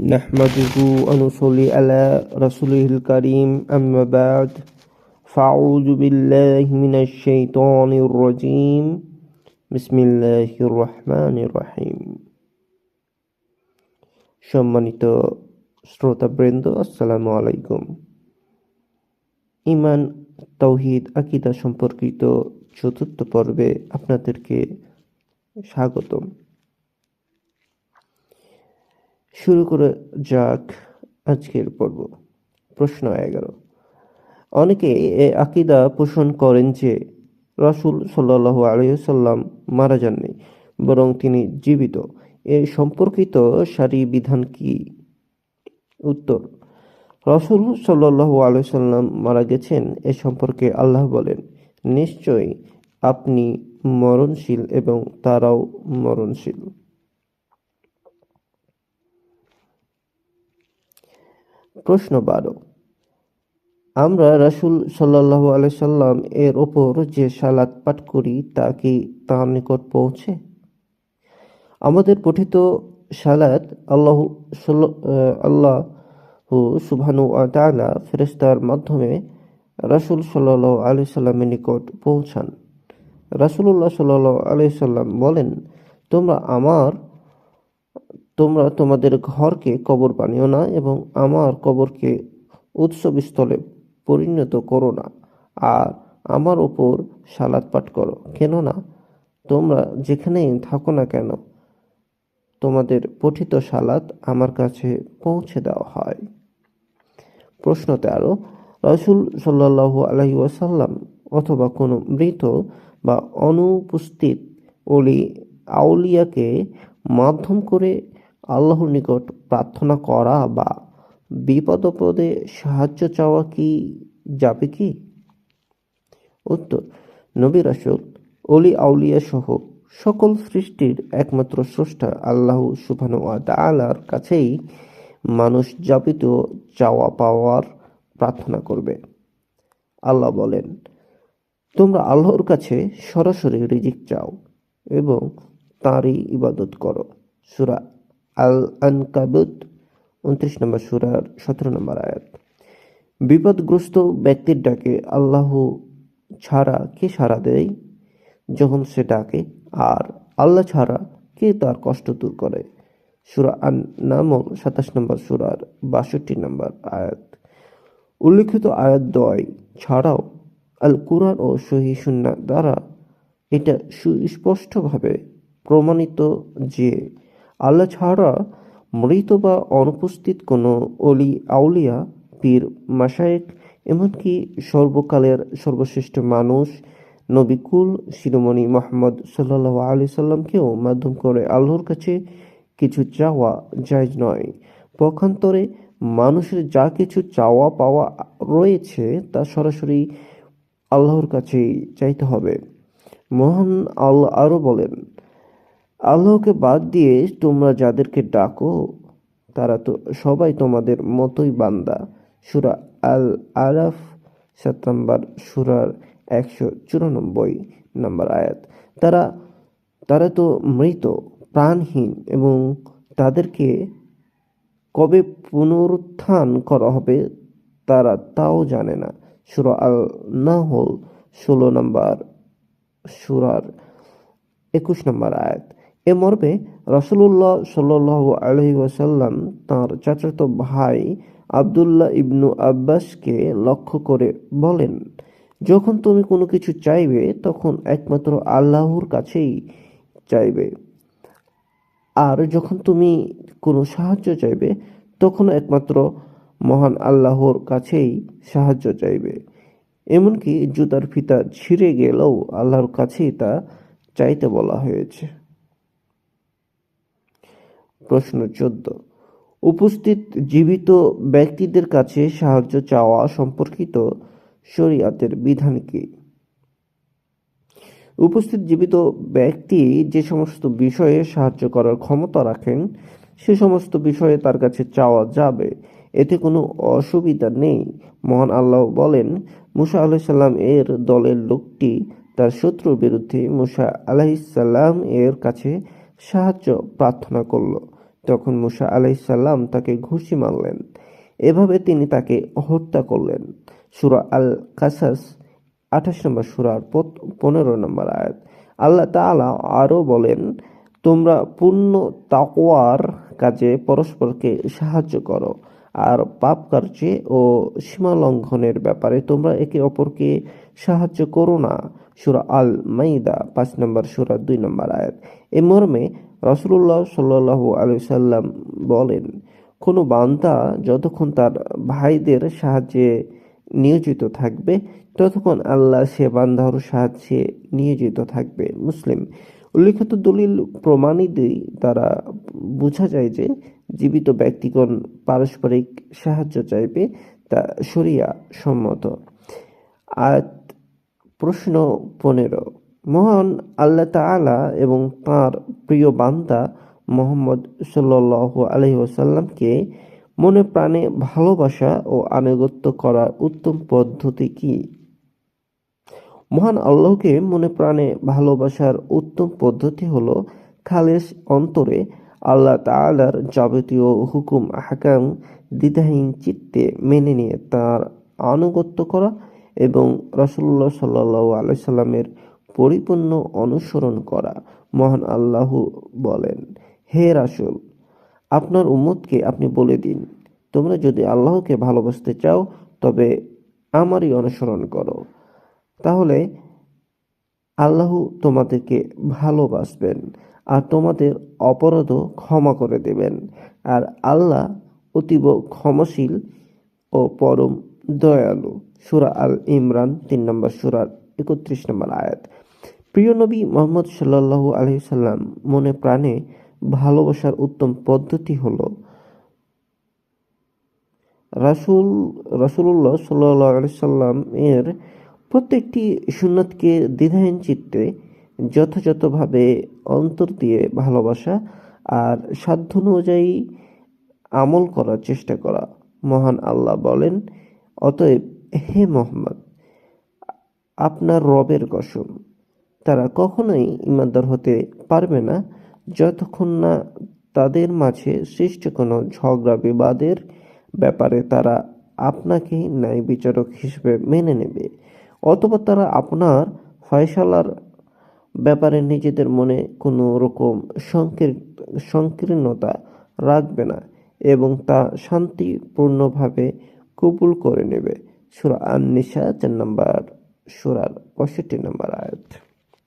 نحمده ونصلي على رسوله الكريم أما بعد فأعوذ بالله من الشيطان الرجيم بسم الله الرحمن الرحيم সম্মানিত শ্রোতাবৃন্দ আসসালামু আলাইকুম ইমান তৌহিদ আকিদা সম্পর্কিত চতুর্থ পর্বে আপনাদেরকে স্বাগতম শুরু করে যাক আজকের পর্ব। প্রশ্ন এগারো। অনেকে এ আকিদা পোষণ করেন যে রাসূল সাল্লাহ আলাইসাল্লাম মারা যাননি, বরং তিনি জীবিত। এ সম্পর্কিত সারি বিধান কি? উত্তর, রসুল সাল্লাহ আলাইসাল্লাম মারা গেছেন এ সম্পর্কে আল্লাহ বলেন, নিশ্চয়ই আপনি মরণশীল এবং তারাও মরণশীল। প্রশ্ন বারো আমরা রাসূল সাল্লাহ আলাইসাল্লাম এর ওপর যে সালাত পাঠ করি, তা কি তার নিকট পৌঁছে? আমাদের পঠিত সালাত আল্লাহ আল্লাহ সুবহানু তালা ফেরেস্তার মাধ্যমে রাসূল সাল্লাহ আলি সাল্লামের নিকট পৌঁছান। রাসূলুল্লাহ সাল্লাহ আলি সাল্লাম বলেন, তোমরা আমার তোমরা তোমাদের ঘরকে কবর বানিও না এবং আমার কবরকে উৎসবস্থলে পরিণত করো না আর আমার ওপর সালাদ পাঠ করো। কেননা তোমরা যেখানেই থাকো না কেন, তোমাদের পঠিত সালাত আমার কাছে পৌঁছে দেওয়া হয়। প্রশ্ন তেরো, রসুল সাল্লাহ আলহি ওয়াসাল্লাম অথবা কোনো মৃত বা অনুপস্থিত অলি আউলিয়াকে মাধ্যম করে আল্লাহর নিকট প্রার্থনা করা বা বিপদপদে সাহায্য চাওয়া কি যাবে কি? উত্তর, নবী রাসুল অলি আউলিয়া সহ সকল সৃষ্টির একমাত্র স্রষ্টা আল্লাহ সুবহান তালার কাছেই মানুষ যাপিত চাওয়া পাওয়ার প্রার্থনা করবে। আল্লাহ বলেন, তোমরা আল্লাহর কাছে সরাসরি রিজিক চাও এবং তাঁরই ইবাদত করো। সুরা আল আনকাবুত উনত্রিশ নম্বর সুরার সতেরো নম্বর আয়াত। বিপদগ্রস্ত ব্যক্তির ডাকে আল্লাহ ছাড়া কে সাড়া দেয়? যখন সে ডাকে, আর আল্লাহ ছাড়া কে তার কষ্ট দূর করে? সুরা আন নামল সাতাশ নম্বর সুরার বাষট্টি নম্বর আয়াত। উল্লিখিত আয়াত দয় ছাড়াও আল কুরআন ও সহি সুন্না দ্বারা এটা সুস্পষ্টভাবে প্রমাণিত যে আল্লাহ ছাড়া মৃত বা অনুপস্থিত কোনো অলি, আউলিয়া, পীর মাসায়েক এমনকি সর্বকালের সর্বশ্রেষ্ঠ মানুষ, নবিকুল শিরোমণি মোহাম্মদ সাল্লাহ আলি সাল্লামকেও মাধ্যম করে আল্লাহর কাছে কিছু চাওয়া জায়জ নয়। পক্ষান্তরে মানুষের যা কিছু চাওয়া পাওয়া রয়েছে তা সরাসরি আল্লাহর কাছেই চাইতে হবে। মহান আল্লাহ আরও বলেন আল্লাহকে বাদ দিয়ে তোমরা যাদেরকে ডাকো, তারা তো সবাই তোমাদের মতোই বান্দা। সুরা আল আরাফ সাত নম্বর সুরার একশো চুরানব্বই নম্বর আয়াত। তারা তারা তো মৃত, প্রাণহীন এবং তাদেরকে কবে পুনরুত্থান করা হবে তারা তাও জানে না। সুরা আল নাহল ষোলো নম্বর সুরার একুশ নম্বর আয়াত। এ মর্মে রসুল্লাহ সাল আলহি ওয়াসাল্লাম তাঁর চাচাতো ভাই আবদুল্লাহ ইবনু আব্বাসকে লক্ষ্য করে বলেন, যখন তুমি কোনো কিছু চাইবে, তখন একমাত্র আল্লাহর কাছেই চাইবে। আর যখন তুমি কোনো সাহায্য চাইবে, তখন একমাত্র মহান আল্লাহর কাছেই সাহায্য চাইবে। এমনকি জুতার ফিতা ছিঁড়ে গেলেও আল্লাহর কাছেই তা চাইতে বলা হয়েছে। প্রশ্ন চোদ্দ। উপস্থিত জীবিত ব্যক্তিদের কাছে সাহায্য চাওয়া সম্পর্কিত শরিয়াতের বিধান কি? উপস্থিত জীবিত ব্যক্তি যে সমস্ত বিষয়ে সাহায্য করার ক্ষমতা রাখেন, সে সমস্ত বিষয়ে তার কাছে চাওয়া যাবে। এতে কোনো অসুবিধা নেই। মহান আল্লাহ বলেন, মুসা আলাহিসাল্লাম এর দলের লোকটি তার শত্রুর বিরুদ্ধে মুসা আলাহিসাল্লাম এর কাছে সাহায্য প্রার্থনা করল। তখন মুসা আলাইসাল্লাম তাকে ঘুষি মারলেন। এভাবে তিনি তাকে হত্যা করলেন। সুরা আল কাসাস আঠাশ নম্বর সুরার পনেরো নম্বর আয়াত। আল্লাহ তাআলা আরও বলেন, তোমরা পূর্ণ তাকওয়ার কাজে পরস্পরকে সাহায্য করো, আর পাপ কার্যে ও সীমা লঙ্ঘনের ব্যাপারে তোমরা একে অপরকে সাহায্য করো না। সুরা আল মাইদা পাঁচ নম্বর সুরা, দুই নম্বর আয়াত। এ মর্মে রসুল্লাহ সাল্লাহ আলু সাল্লাম বলেন, কোনো বান্দা যতক্ষণ তার ভাইদের সাহায্যে নিয়োজিত থাকবে, ততক্ষণ আল্লাহ সে বান্দার সাহায্যে নিয়োজিত থাকবে। মুসলিম, উল্লেখিত দলিল প্রমাণিত দ্বারা বোঝা যায় যে জীবিত ব্যক্তিগণ পারস্পরিক সাহায্য চাইবে তা শরিয়া সম্মত আয়াত প্রশ্ন পনেরো। মহান আল্লাহ তাআলা এবং তার প্রিয় বান্দা মোহাম্মদ সাল্লাহ আলহি ওসাল্লামকে মনে প্রাণে ভালোবাসা ও আনুগত্য করার উত্তম পদ্ধতি কি? মহান আল্লাহকে মনে প্রাণে ভালোবাসার উত্তম পদ্ধতি হলো খালেস অন্তরে আল্লাহ তাআলার যাবতীয় হুকুম হাকাম দ্বিধাহীন চিত্তে মেনে নিয়ে তার আনুগত্য করা এবং রসুল্লাহ সাল্লাহ আলাইসাল্লামের পরিপূর্ণ অনুসরণ করা। মহান আল্লাহ বলেন, হে রাসুল, আপনার উম্মতকে আপনি বলে দিন। তোমরা যদি আল্লাহকে ভালোবাসতে চাও, তবে আমারই অনুসরণ করো। তাহলে আল্লাহ তোমাদেরকে ভালোবাসবেন আর তোমাদের অপরাধও ক্ষমা করে দেবেন। আর আল্লাহ অতীব ক্ষমাশীল ও পরম দয়ালু, সুরা আল ইমরান, তিন নম্বর সুরার একত্রিশ নম্বর আয়াত। প্রিয় নবী মোহাম্মদ সাল্লাল্লাহু আলাইহি সাল্লাম মনে প্রাণে ভালোবাসার উত্তম পদ্ধতি হলো, রাসূল, রাসূলুল্লাহ সাল্লাল্লাহু আলাইহি সাল্লাম এর প্রত্যেকটি সুন্নতকে দ্বিধাহীন চিত্তে যথাযথভাবে অন্তর দিয়ে ভালোবাসা আর সাধ্য অনুযায়ী আমল করার চেষ্টা করা। মহান আল্লাহ বলেন অতএব হে মোহাম্মদ, আপনার রবের কসম, তারা কখনোই ইমানদার হতে পারবে না যতক্ষণ না তাদের মাঝে সৃষ্ট কোনো ঝগড়া বিবাদের ব্যাপারে তারা আপনাকে ন্যায় বিচারক হিসেবে মেনে নেবে, অথবা তারা আপনার ফয়সালার ব্যাপারে নিজেদের মনে কোনো রকম সংকীর- সংকীর্ণতা রাখবে না এবং তা শান্তিপূর্ণভাবে কবুল করে নেবে। সুরা আন নিসা চার নম্বর সুরার পঁয়ষট্টি নম্বর আয়াত।